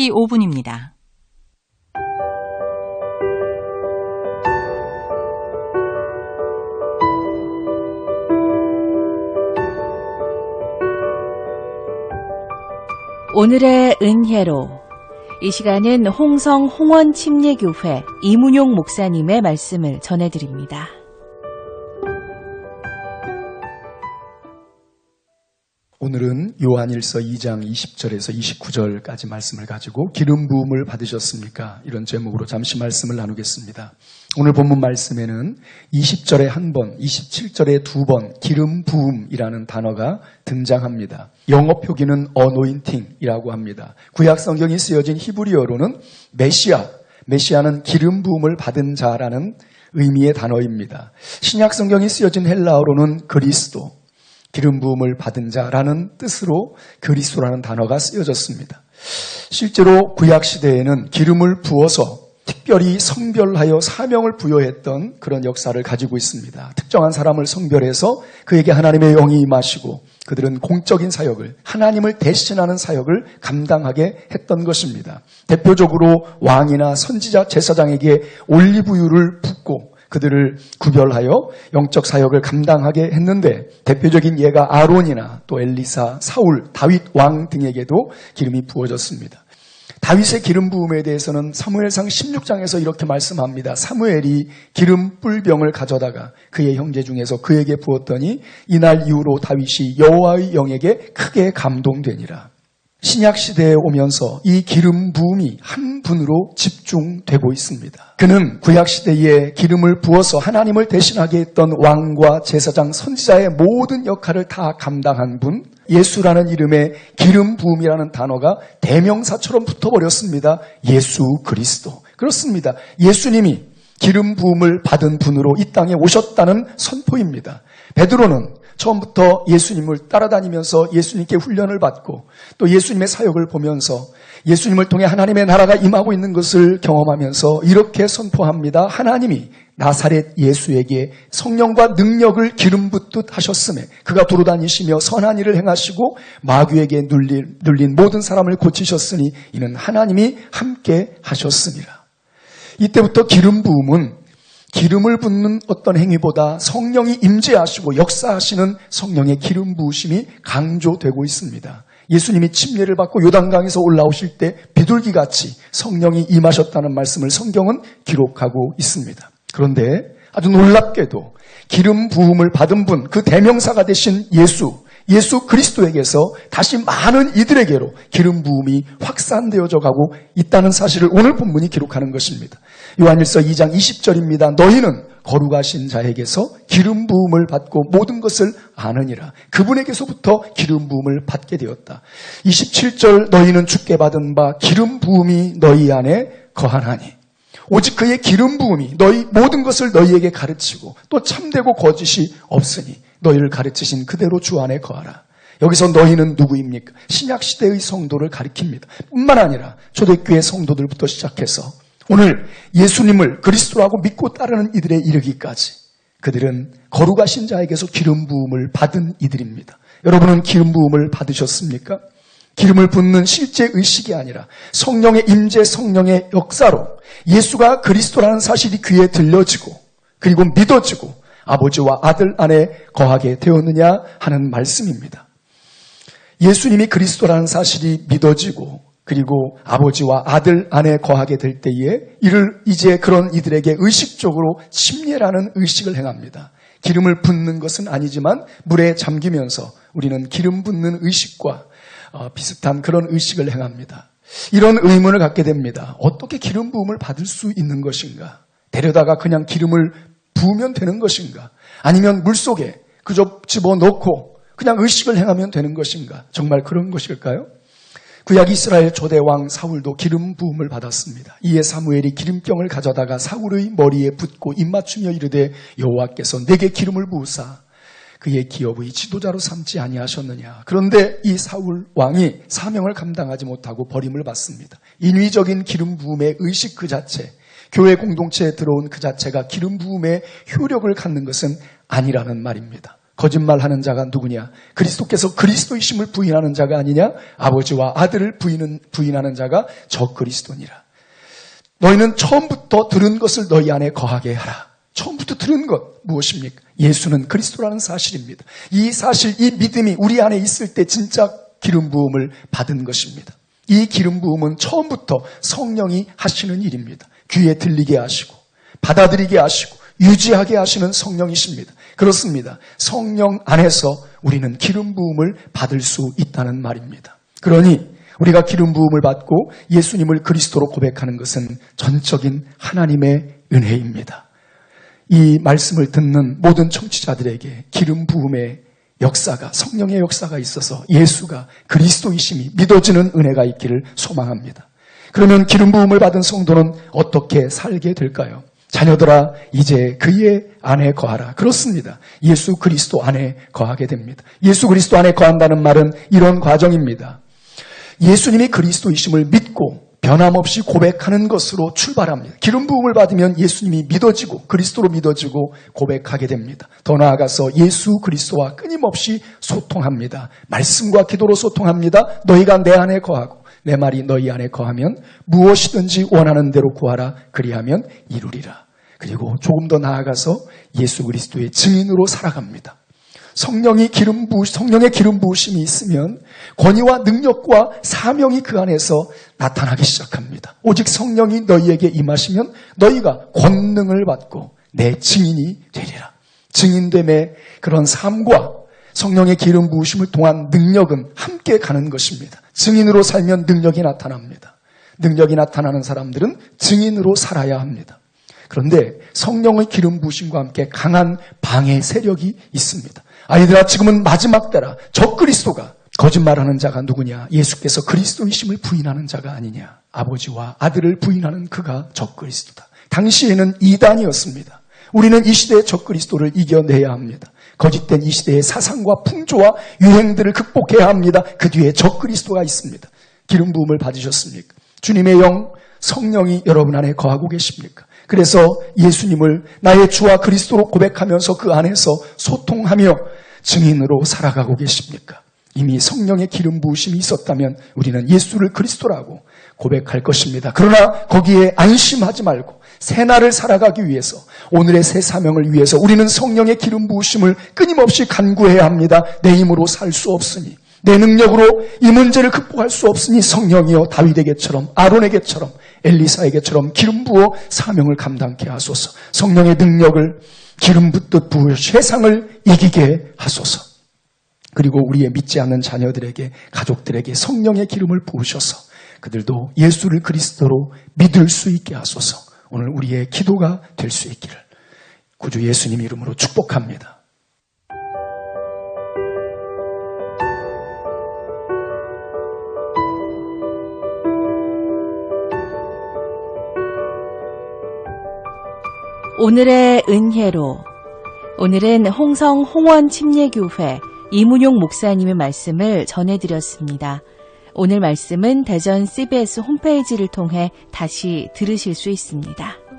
5시 5분입니다. 오늘의 은혜로 이 시간은 홍성 홍원 침례교회 이문용 목사님의 말씀을 전해드립니다. 오늘은 요한일서 2장 20절에서 29절까지 말씀을 가지고 기름 부음을 받으셨습니까? 이런 제목으로 잠시 말씀을 나누겠습니다. 오늘 본문 말씀에는 20절에 한 번, 27절에 두 번 기름 부음이라는 단어가 등장합니다. 영어 표기는 anointing이라고 합니다. 구약 성경이 쓰여진 히브리어로는 메시아, 메시아는 기름 부음을 받은 자라는 의미의 단어입니다. 신약 성경이 쓰여진 헬라어로는 그리스도, 기름 부음을 받은 자라는 뜻으로 그리스도라는 단어가 쓰여졌습니다. 실제로 구약 시대에는 기름을 부어서 특별히 성별하여 사명을 부여했던 그런 역사를 가지고 있습니다. 특정한 사람을 성별해서 그에게 하나님의 영이 임하시고 그들은 공적인 사역을 하나님을 대신하는 사역을 감당하게 했던 것입니다. 대표적으로 왕이나 선지자 제사장에게 올리브유를 붓고 그들을 구별하여 영적 사역을 감당하게 했는데 대표적인 예가 아론이나 또 엘리사, 사울, 다윗 왕 등에게도 기름이 부어졌습니다. 다윗의 기름 부음에 대해서는 사무엘상 16장에서 이렇게 말씀합니다. 사무엘이 기름 뿔병을 가져다가 그의 형제 중에서 그에게 부었더니 이날 이후로 다윗이 여호와의 영에게 크게 감동되니라. 신약 시대에 오면서 이 기름 부음이 한 분으로 집중되고 있습니다. 그는 구약 시대에 기름을 부어서 하나님을 대신하게 했던 왕과 제사장 선지자의 모든 역할을 다 감당한 분, 예수라는 이름의 기름 부음이라는 단어가 대명사처럼 붙어버렸습니다. 예수 그리스도. 그렇습니다. 예수님이 기름 부음을 받은 분으로 이 땅에 오셨다는 선포입니다. 베드로는 처음부터 예수님을 따라다니면서 예수님께 훈련을 받고 또 예수님의 사역을 보면서 예수님을 통해 하나님의 나라가 임하고 있는 것을 경험하면서 이렇게 선포합니다. 하나님이 나사렛 예수에게 성령과 능력을 기름 붓듯 하셨음에 그가 돌아다니시며 선한 일을 행하시고 마귀에게 눌린, 눌린 모든 사람을 고치셨으니 이는 하나님이 함께 하셨습니다. 이때부터 기름 부음은 기름을 붓는 어떤 행위보다 성령이 임재하시고 역사하시는 성령의 기름 부으심이 강조되고 있습니다. 예수님이 침례를 받고 요단강에서 올라오실 때 비둘기 같이 성령이 임하셨다는 말씀을 성경은 기록하고 있습니다. 그런데 아주 놀랍게도 기름 부음을 받은 분, 그 대명사가 되신 예수, 예수 그리스도에게서 다시 많은 이들에게로 기름 부음이 확산되어져 가고 있다는 사실을 오늘 본문이 기록하는 것입니다. 요한일서 2장 20절입니다. 너희는 거룩하신 자에게서 기름 부음을 받고 모든 것을 아느니라. 그분에게서부터 기름 부음을 받게 되었다. 27절 너희는 죽게 받은 바 기름 부음이 너희 안에 거하나니. 오직 그의 기름 부음이 너희 모든 것을 너희에게 가르치고 또 참되고 거짓이 없으니 너희를 가르치신 그대로 주 안에 거하라. 여기서 너희는 누구입니까? 신약 시대의 성도를 가리킵니다. 뿐만 아니라 초대교회 성도들부터 시작해서 오늘 예수님을 그리스도라고 믿고 따르는 이들에 이르기까지 그들은 거룩하신 자에게서 기름 부음을 받은 이들입니다. 여러분은 기름 부음을 받으셨습니까? 기름을 붓는 실제 의식이 아니라 성령의 임재 성령의 역사로 예수가 그리스도라는 사실이 귀에 들려지고 그리고 믿어지고 아버지와 아들 안에 거하게 되었느냐 하는 말씀입니다. 예수님이 그리스도라는 사실이 믿어지고 그리고 아버지와 아들 안에 거하게 될 때에 이를 이제 그런 이들에게 의식적으로 침례라는 의식을 행합니다. 기름을 붓는 것은 아니지만 물에 잠기면서 우리는 기름 붓는 의식과 어, 비슷한 그런 의식을 행합니다. 이런 의문을 갖게 됩니다. 어떻게 기름 부음을 받을 수 있는 것인가? 데려다가 그냥 기름을 부으면 되는 것인가? 아니면 물 속에 그저 집어넣고 그냥 의식을 행하면 되는 것인가? 정말 그런 것일까요? 구약 이스라엘 조대 왕 사울도 기름 부음을 받았습니다. 이에 사무엘이 기름병을 가져다가 사울의 머리에 붓고 입맞추며 이르되 여호와께서 내게 기름을 부으사 그의 기업의 지도자로 삼지 아니하셨느냐. 그런데 이 사울 왕이 사명을 감당하지 못하고 버림을 받습니다. 인위적인 기름 부음의 의식 그 자체, 교회 공동체에 들어온 그 자체가 기름 부음의 효력을 갖는 것은 아니라는 말입니다. 거짓말하는 자가 누구냐? 그리스도께서 그리스도이심을 부인하는 자가 아니냐? 아버지와 아들을 부인은, 부인하는 자가 저 그리스도니라. 너희는 처음부터 들은 것을 너희 안에 거하게 하라. 처음부터 들은 것 무엇입니까? 예수는 그리스도라는 사실입니다. 이 사실, 이 믿음이 우리 안에 있을 때 진짜 기름 부음을 받은 것입니다. 이 기름 부음은 처음부터 성령이 하시는 일입니다. 귀에 들리게 하시고 받아들이게 하시고 유지하게 하시는 성령이십니다. 그렇습니다. 성령 안에서 우리는 기름 부음을 받을 수 있다는 말입니다. 그러니 우리가 기름 부음을 받고 예수님을 그리스도로 고백하는 것은 전적인 하나님의 은혜입니다. 이 말씀을 듣는 모든 청취자들에게 기름 부음의 역사가 성령의 역사가 있어서 예수가 그리스도이심이 믿어지는 은혜가 있기를 소망합니다. 그러면 기름 부음을 받은 성도는 어떻게 살게 될까요? 자녀들아 이제 그의 안에 거하라. 그렇습니다. 예수 그리스도 안에 거하게 됩니다. 예수 그리스도 안에 거한다는 말은 이런 과정입니다. 예수님이 그리스도이심을 믿고 변함없이 고백하는 것으로 출발합니다. 기름 부음을 받으면 예수님이 믿어지고 그리스도로 믿어지고 고백하게 됩니다. 더 나아가서 예수 그리스도와 끊임없이 소통합니다. 말씀과 기도로 소통합니다. 너희가 내 안에 거하고 내 말이 너희 안에 거하면 무엇이든지 원하는 대로 구하라 그리하면 이루리라. 그리고 조금 더 나아가서 예수 그리스도의 증인으로 살아갑니다. 성령이 기름 부 성령의 기름 부으심이 있으면 권위와 능력과 사명이 그 안에서 나타나기 시작합니다. 오직 성령이 너희에게 임하시면 너희가 권능을 받고 내 증인이 되리라. 증인됨의 그런 삶과 성령의 기름 부으심을 통한 능력은 함께 가는 것입니다. 증인으로 살면 능력이 나타납니다. 능력이 나타나는 사람들은 증인으로 살아야 합니다. 그런데 성령의 기름 부으심과 함께 강한 방해 세력이 있습니다. 아이들아 지금은 마지막 때라 적 그리스도가 거짓말하는 자가 누구냐? 예수께서 그리스도이심을 부인하는 자가 아니냐? 아버지와 아들을 부인하는 그가 적 그리스도다. 당시에는 이단이었습니다. 우리는 이 시대의 적 그리스도를 이겨내야 합니다. 거짓된 이 시대의 사상과 풍조와 유행들을 극복해야 합니다. 그 뒤에 적 그리스도가 있습니다. 기름 부음을 받으셨습니까? 주님의 영 성령이 여러분 안에 거하고 계십니까? 그래서 예수님을 나의 주와 그리스도로 고백하면서 그 안에서 소통하며 증인으로 살아가고 계십니까? 이미 성령의 기름 부으심이 있었다면 우리는 예수를 그리스도라고 고백할 것입니다. 그러나 거기에 안심하지 말고 새날을 살아가기 위해서 오늘의 새 사명을 위해서 우리는 성령의 기름 부으심을 끊임없이 간구해야 합니다. 내 힘으로 살 수 없으니 내 능력으로 이 문제를 극복할 수 없으니 성령이여 다윗에게처럼 아론에게처럼 엘리사에게처럼 기름 부어 사명을 감당케 하소서. 성령의 능력을 기름 붓듯 부어 세상을 이기게 하소서. 그리고 우리의 믿지 않는 자녀들에게 가족들에게 성령의 기름을 부으셔서 그들도 예수를 그리스도로 믿을 수 있게 하소서. 오늘 우리의 기도가 될 수 있기를 구주 예수님 이름으로 축복합니다. 오늘의 은혜로 오늘은 홍성 홍원 침례교회 이문용 목사님의 말씀을 전해드렸습니다. 오늘 말씀은 대전 CBS 홈페이지를 통해 다시 들으실 수 있습니다.